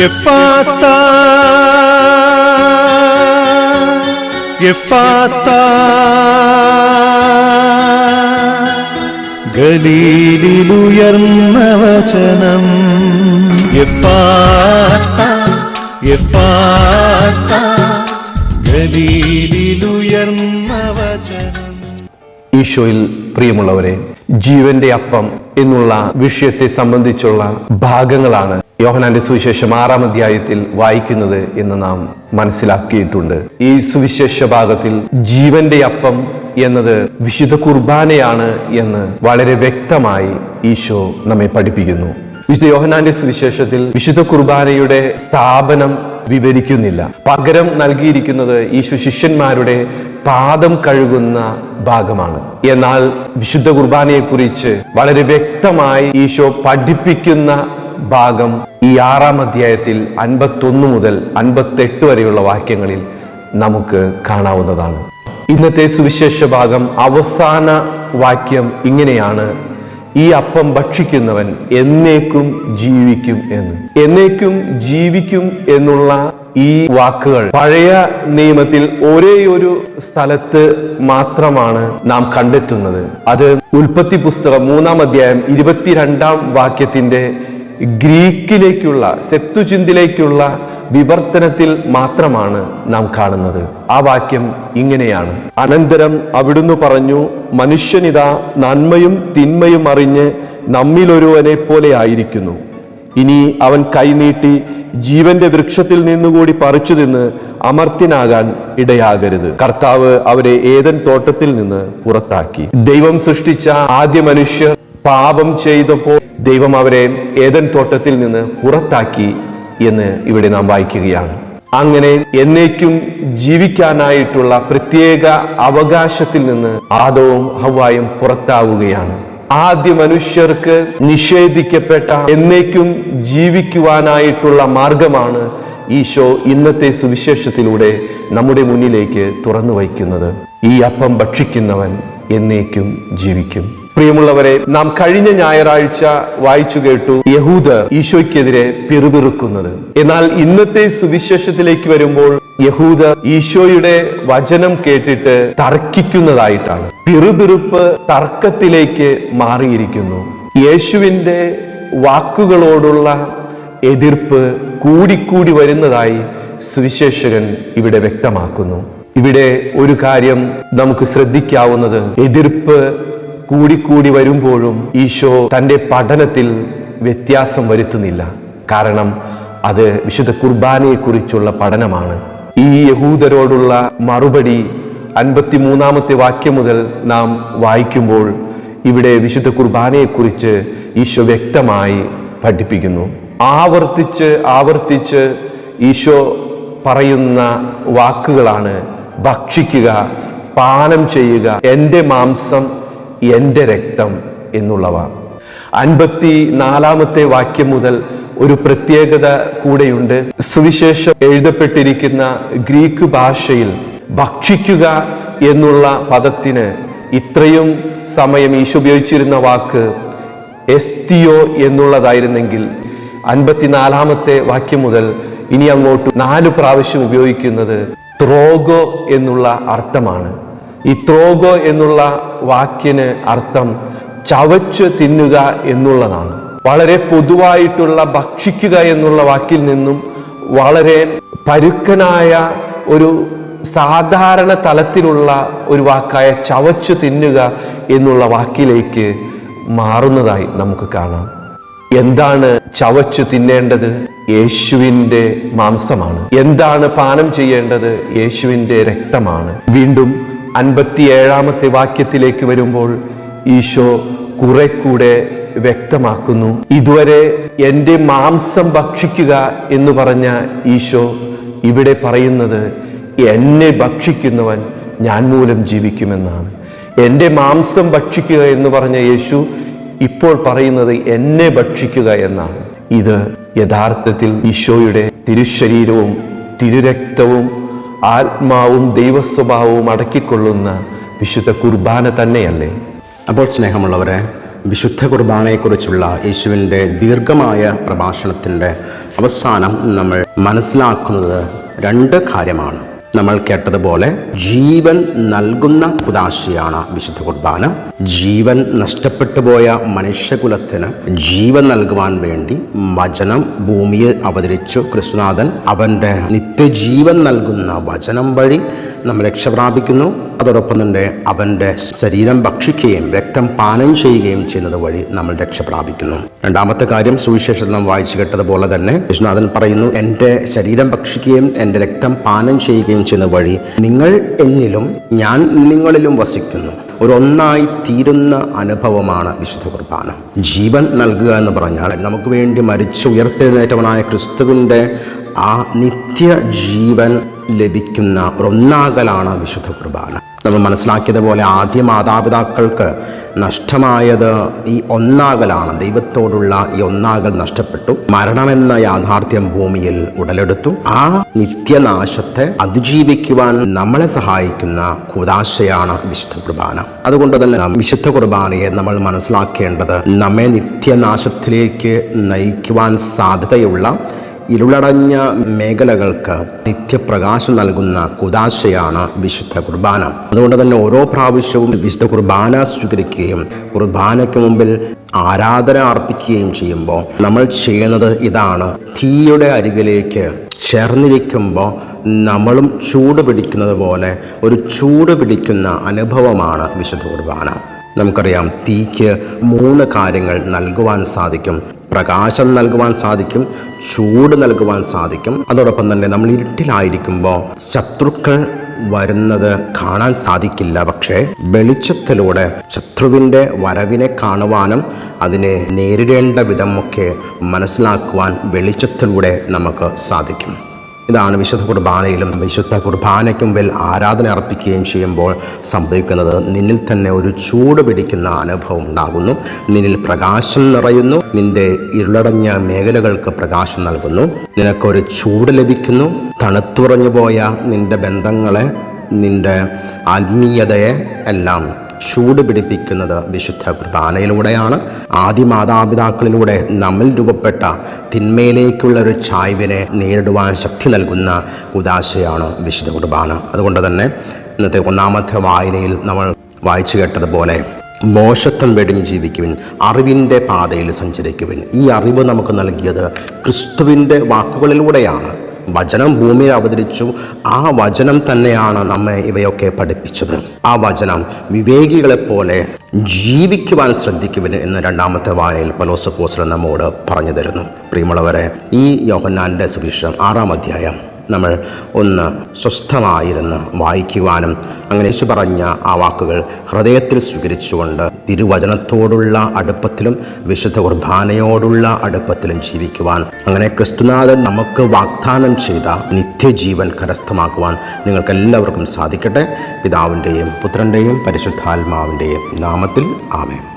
എഫാത്ത എഫാത്ത ഗലീലിലുയർന്ന വചനം എഫാത്ത എഫാത്ത ഗലീലിലുയർന്ന വചനം ഈശോയിൽ പ്രിയമുള്ളവരെ ജീവന്റെ അപ്പം എന്നുള്ള വിഷയത്തെ സംബന്ധിച്ചുള്ള ഭാഗങ്ങളാണ് യോഹനാന്റെ സുവിശേഷം ആറാം അധ്യായത്തിൽ വായിക്കുന്നത് എന്ന് നാം മനസ്സിലാക്കിയിട്ടുണ്ട്. ഈ സുവിശേഷ ഭാഗത്തിൽ ജീവന്റെ അപ്പം എന്നത് വിശുദ്ധ കുർബാനയാണ് എന്ന് വളരെ വ്യക്തമായി ഈശോ നമ്മെ പഠിപ്പിക്കുന്നു. വിശുദ്ധ യോഹനാന്റെ സുവിശേഷത്തിൽ വിശുദ്ധ കുർബാനയുടെ സ്ഥാപനം വിവരിക്കുന്നില്ല. പകരം നൽകിയിരിക്കുന്നത് ഈശോ ശിഷ്യന്മാരുടെ പാദം കഴുകുന്ന ഭാഗമാണ്. എന്നാൽ വിശുദ്ധ കുർബാനയെക്കുറിച്ച് വളരെ വ്യക്തമായി ഈശോ പഠിപ്പിക്കുന്ന ഭാഗം ഈ ആറാം അധ്യായത്തിൽ അൻപത്തൊന്ന് മുതൽ അൻപത്തെട്ട് വരെയുള്ള വാക്യങ്ങളിൽ നമുക്ക് കാണാവുന്നതാണ്. ഇന്നത്തെ സുവിശേഷ ഭാഗം അവസാന വാക്യം ഇങ്ങനെയാണ്. ഈ അപ്പം ഭക്ഷിക്കുന്നവൻ എന്നേക്കും ജീവിക്കും എന്ന്. എന്നേക്കും ജീവിക്കും എന്നുള്ള ഈ വാക്കുകൾ പഴയ നിയമത്തിൽ ഒരേ ഒരു സ്ഥലത്ത് മാത്രമാണ് നാം കണ്ടെത്തുന്നത്. അത് ഉൽപ്പത്തി പുസ്തകം മൂന്നാം അധ്യായം ഇരുപത്തിരണ്ടാം വാക്യത്തിന്റെ ഗ്രീക്കിലേക്കുള്ള സെപ്തുചിന്തിലേക്കുള്ള വിവർത്തനത്തിൽ മാത്രമാണ് നാം കാണുന്നത്. ആ വാക്യം ഇങ്ങനെയാണ്. അനന്തരം അവിടുന്ന് പറഞ്ഞു മനുഷ്യനിതാ നന്മയും തിന്മയും അറിഞ്ഞ് നമ്മിലൊരുവനെ പോലെ ആയിരിക്കുന്നു. ഇനി അവൻ കൈനീട്ടി ജീവന്റെ വൃക്ഷത്തിൽ നിന്നുകൂടി പറിച്ചു നിന്ന് അമർത്യനാകാൻ ഇടയാകരുത്. കർത്താവ് അവരെ ഏതൻ തോട്ടത്തിൽ നിന്ന് പുറത്താക്കി. ദൈവം സൃഷ്ടിച്ച ആദ്യ മനുഷ്യർ പാപം ചെയ്തപ്പോൾ ദൈവം അവരെ ഏതൻ തോട്ടത്തിൽ നിന്ന് പുറത്താക്കി എന്ന് ഇവിടെ നാം വായിക്കുകയാണ്. അങ്ങനെ എന്നേക്കും ജീവിക്കാനായിട്ടുള്ള പ്രത്യേക അവകാശത്തിൽ നിന്ന് ആദവും ഹവായും പുറത്താവുകയാണ്. ആദ്യ മനുഷ്യർക്ക് നിഷേധിക്കപ്പെട്ട എന്നേക്കും ജീവിക്കുവാനായിട്ടുള്ള മാർഗമാണ് ഈശോ ഇന്നത്തെ സുവിശേഷത്തിലൂടെ നമ്മുടെ മുന്നിലേക്ക് തുറന്നു വയ്ക്കുന്നത്. ഈ അപ്പം ഭക്ഷിക്കുന്നവൻ എന്നേക്കും ജീവിക്കും. പ്രിയമുള്ളവരെ നാം കഴിഞ്ഞ ഞായറാഴ്ച വായിച്ചു കേട്ടു യഹൂദർ ഈശോയ്ക്കെതിരെ പിറുപിറുക്കുന്നത്. എന്നാൽ ഇന്നത്തെ സുവിശേഷത്തിലേക്ക് വരുമ്പോൾ യഹൂദർ ഈശോയുടെ വചനം കേട്ടിട്ട് തർക്കിക്കുന്നതായിട്ടാണ്. പിറുപിറുപ്പ് തർക്കത്തിലേക്ക് മാറിയിരിക്കുന്നു. യേശുവിന്റെ വാക്കുകളോടുള്ള എതിർപ്പ് കൂടിക്കൂടി വരുന്നതായി സുവിശേഷകൻ ഇവിടെ വ്യക്തമാക്കുന്നു. ഇവിടെ ഒരു കാര്യം നമുക്ക് ശ്രദ്ധിക്കാവുന്നത്. എതിർപ്പ് കൂടിക്കൂടി വരുമ്പോഴും ഈശോ തന്റെ പഠനത്തിൽ വ്യത്യാസം വരുത്തുന്നില്ല. കാരണം അത് വിശുദ്ധ കുർബാനയെക്കുറിച്ചുള്ള പഠനമാണ്. ഈ യഹൂദരോടുള്ള മറുപടി അൻപത്തിമൂന്നാമത്തെ വാക്യം മുതൽ നാം വായിക്കുമ്പോൾ ഇവിടെ വിശുദ്ധ കുർബാനയെക്കുറിച്ച് ഈശോ വ്യക്തമായി പഠിപ്പിക്കുന്നു. ആവർത്തിച്ച് ആവർത്തിച്ച് ഈശോ പറയുന്ന വാക്കുകളാണ് ഭക്ഷിക്കുക പാനം ചെയ്യുക എന്റെ മാംസം എന്റെ രക്തം എന്നുള്ളവ. അൻപത്തി നാലാമത്തെ വാക്യം മുതൽ ഒരു പ്രത്യേകത കൂടെയുണ്ട്. സുവിശേഷം എഴുതപ്പെട്ടിരിക്കുന്ന ഗ്രീക്ക് ഭാഷയിൽ ഭക്ഷിക്കുക എന്നുള്ള പദത്തിന് ഇത്രയും സമയം ഈശോ ഉപയോഗിച്ചിരുന്ന വാക്ക് എസ്റ്റിയോ എന്നുള്ളതായിരുന്നെങ്കിൽ അൻപത്തിനാലാമത്തെ വാക്യം മുതൽ ഇനി അങ്ങോട്ട് നാല് പ്രാവശ്യം ഉപയോഗിക്കുന്നത് ത്രോഗോ എന്നുള്ള അർത്ഥമാണ്. ഈ ത്രോഗോ എന്നുള്ള വാക്കിന് അർത്ഥം ചവച്ച് തിന്നുക എന്നുള്ളതാണ്. വളരെ പൊതുവായിട്ടുള്ള ഭക്ഷിക്കുക എന്നുള്ള വാക്കിൽ നിന്നും വളരെ പരുക്കനായ ഒരു സാധാരണ തലത്തിലുള്ള ഒരു വാക്കായ ചവച്ചു തിന്നുക എന്നുള്ള വാക്കിലേക്ക് മാറുന്നതായി നമുക്ക് കാണാം. എന്താണ് ചവച്ചു തിന്നേണ്ടത്? യേശുവിന്റെ മാംസമാണ്. എന്താണ് പാനം ചെയ്യേണ്ടത്? യേശുവിന്റെ രക്തമാണ്. വീണ്ടും അൻപത്തിയേഴാമത്തെ വാക്യത്തിലേക്ക് വരുമ്പോൾ ഈശോ കുറെ കൂടെ വ്യക്തമാക്കുന്നു. ഇതുവരെ എന്റെ മാംസം ഭക്ഷിക്കുക എന്ന് പറഞ്ഞ ഈശോ ഇവിടെ പറയുന്നത് എന്നെ ഭക്ഷിക്കുന്നവൻ ഞാൻ മൂലം ജീവിക്കുമെന്നാണ്. എന്റെ മാംസം ഭക്ഷിക്കുക എന്ന് പറഞ്ഞ യേശു ഇപ്പോൾ പറയുന്നത് എന്നെ ഭക്ഷിക്കുക എന്നാണ്. ഇത് യഥാർത്ഥത്തിൽ ഈശോയുടെ തിരുശരീരവും തിരുരക്തവും ആത്മാവും ദൈവസ്വഭാവവും അടക്കിക്കൊള്ളുന്ന വിശുദ്ധ കുർബാന തന്നെയല്ലേ? അപ്പോൾ സ്നേഹമുള്ളവരെ വിശുദ്ധ കുർബാനയെക്കുറിച്ചുള്ള യേശുവിന്റെ ദീർഘമായ പ്രഭാഷണത്തിന്റെ അവസാനം നമ്മൾ മനസ്സിലാക്കുന്നത് രണ്ട് കാര്യമാണ്. നമ്മൾ കേട്ടതുപോലെ ജീവൻ നൽകുന്ന കുദാശയാണ് വിശുദ്ധ കുർബാന. ജീവൻ നഷ്ടപ്പെട്ടു പോയ മനുഷ്യകുലത്തിന് ജീവൻ നൽകുവാൻ വേണ്ടി വചനം ഭൂമിയിൽ അവതരിച്ചു. കൃഷ്ണനാഥൻ അവന്റെ നിത്യജീവൻ നൽകുന്ന വചനം വഴി നമ്മൾ രക്ഷ പ്രാപിക്കുന്നു. അതോടൊപ്പം തന്നെ അവന്റെ ശരീരം ഭക്ഷിക്കുകയും രക്തം പാനം ചെയ്യുകയും ചെയ്യുന്നത് വഴി നമ്മൾ രക്ഷ പ്രാപിക്കുന്നു. രണ്ടാമത്തെ കാര്യം സുവിശേഷം നാം വായിച്ചു കേട്ടതുപോലെ തന്നെ വിശ്വനാഥൻ പറയുന്നു എന്റെ ശരീരം ഭക്ഷിക്കുകയും എന്റെ രക്തം പാനം ചെയ്യുകയും ചെയ്യുന്ന വഴി നിങ്ങൾ എന്നിലും ഞാൻ നിങ്ങളിലും വസിക്കുന്നു. ഒരു ഒന്നായി തീരുന്ന അനുഭവമാണ് വിശുദ്ധ കുർബാന. ജീവൻ നൽകുക എന്ന് പറഞ്ഞാൽ നമുക്ക് വേണ്ടി മരിച്ചു ഉയർത്തെഴുന്നേറ്റവനായ ക്രിസ്തുവിന്റെ ആ നിത്യജീവൻ ലഭിക്കുന്ന ഒന്നാകലാണ് വിശുദ്ധ കുർബാന. നമ്മൾ മനസ്സിലാക്കിയതുപോലെ ആദ്യ മാതാപിതാക്കൾക്ക് നഷ്ടമായത് ഈ ഒന്നാകലാണ്. ദൈവത്തോടുള്ള ഈ ഒന്നാകൽ നഷ്ടപ്പെട്ടു. മരണമെന്ന യാഥാർത്ഥ്യം ഭൂമിയിൽ ഉടലെടുത്തു. ആ നിത്യനാശത്തെ അതിജീവിക്കുവാൻ നമ്മളെ സഹായിക്കുന്ന കുദാശയാണ് വിശുദ്ധ കുർബാന. അതുകൊണ്ട് തന്നെ വിശുദ്ധ കുർബാനയെ നമ്മൾ മനസ്സിലാക്കേണ്ടത് നമ്മെ നിത്യനാശത്തിലേക്ക് നയിക്കുവാൻ സാധ്യതയുള്ള ഇരുളടഞ്ഞ മേഖലകൾക്ക് നിത്യപ്രകാശം നൽകുന്ന കുദാശയാണ് വിശുദ്ധ കുർബാന. അതുകൊണ്ട് തന്നെ ഓരോ പ്രാവശ്യവും വിശുദ്ധ കുർബാന സ്വീകരിക്കുകയും കുർബാനയ്ക്ക് മുമ്പിൽ ആരാധന അർപ്പിക്കുകയും ചെയ്യുമ്പോൾ നമ്മൾ ചെയ്യുന്നത് ഇതാണ്. തീയുടെ അരികിലേക്ക് ചേർന്നിരിക്കുമ്പോൾ നമ്മളും ചൂട് പിടിക്കുന്നത് പോലെ ഒരു ചൂട് പിടിക്കുന്ന അനുഭവമാണ് വിശുദ്ധ കുർബാന. നമുക്കറിയാം തീക്ക് മൂന്ന് കാര്യങ്ങൾ നൽകുവാൻ സാധിക്കും. പ്രകാശം നൽകുവാൻ സാധിക്കും ചൂട് നൽകുവാൻ സാധിക്കും. അതോടൊപ്പം തന്നെ നമ്മൾ ഇരുട്ടിലായിരിക്കുമ്പോൾ ശത്രുക്കൾ വരുന്നത് കാണാൻ സാധിക്കില്ല. പക്ഷേ വെളിച്ചത്തിലൂടെ ശത്രുവിന്റെ വരവിനെ കാണുവാനും അതിനെ നേരിടേണ്ട വിധമൊക്കെ മനസ്സിലാക്കുവാൻ വെളിച്ചത്തിലൂടെ നമുക്ക് സാധിക്കും. ഇതാണ് വിശുദ്ധ കുർബാനയിലും വിശുദ്ധ കുർബാനയ്ക്ക് മുമ്പിൽ ആരാധന അർപ്പിക്കുകയും ചെയ്യുമ്പോൾ സംഭവിക്കുന്നത് നിന്നിൽ തന്നെ ഒരു ചൂട് പിടിക്കുന്ന അനുഭവം ഉണ്ടാകുന്നു. നിന്നിൽ പ്രകാശം നിറയുന്നു. നിന്റെ ഇരുളടഞ്ഞ മേഖലകൾക്ക് പ്രകാശം നൽകുന്നു. നിനക്കൊരു ചൂട് ലഭിക്കുന്നു. തണുത്തുറഞ്ഞു പോയ നിന്റെ ബന്ധങ്ങളെ നിന്റെ ആത്മീയതയെ എല്ലാം ചൂട് പിടിപ്പിക്കുന്നത് വിശുദ്ധ കുർബാനയിലൂടെയാണ്. ആദ്യ മാതാപിതാക്കളിലൂടെ നമ്മിൽ രൂപപ്പെട്ട തിന്മയിലേക്കുള്ള ഒരു ചായ്വിനെ നേരിടുവാൻ ശക്തി നൽകുന്ന ഉദാശയാണ് വിശുദ്ധ കുർബാന. അതുകൊണ്ട് തന്നെ ഇന്നത്തെ ഒന്നാമത്തെ വായനയിൽ നമ്മൾ വായിച്ചു കേട്ടതുപോലെ മോശത്വം വെടിഞ്ഞ് ജീവിക്കുവിൻ അറിവിന്റെ പാതയിൽ സഞ്ചരിക്കുവിൻ. ഈ അറിവ് നമുക്ക് നൽകിയത് ക്രിസ്തുവിന്റെ വാക്കുകളിലൂടെയാണ്. വചനം ഭൂമിയിൽ അവതരിച്ചു. ആ വചനം തന്നെയാണ് നമ്മെ ഇവയൊക്കെ പഠിപ്പിച്ചത്. ആ വചനം വിവേകികളെപ്പോലെ ജീവിക്കുവാൻ ശ്രദ്ധിക്കുവിന് എന്ന് രണ്ടാമത്തെ വായനയിൽ പലോസപ്പോസൽ നമ്മോട് പറഞ്ഞു തരുന്നു. പ്രിയമുള്ളവരെ ഈ യോഹന്നാന്റെ സുവിശേഷം ആറാം അധ്യായം നമ്മൾ ഒന്ന് സ്വസ്ഥമായിരുന്ന് വായിക്കുവാനും അങ്ങനെ യേശു പറഞ്ഞ ആ വാക്കുകൾ ഹൃദയത്തിൽ സ്വീകരിച്ചുകൊണ്ട് തിരുവചനത്തോടുള്ള അടുപ്പത്തിലും വിശുദ്ധ കുർബാനയോടുള്ള അടുപ്പത്തിലും ജീവിക്കുവാൻ. അങ്ങനെ ക്രിസ്തുനാഥൻ നമുക്ക് വാഗ്ദാനം ചെയ്ത നിത്യജീവൻ കരസ്ഥമാക്കുവാൻ നിങ്ങൾക്കെല്ലാവർക്കും സാധിക്കട്ടെ. പിതാവിന്റെയും പുത്രന്റെയും പരിശുദ്ധാത്മാവിന്റെയും നാമത്തിൽ ആമേ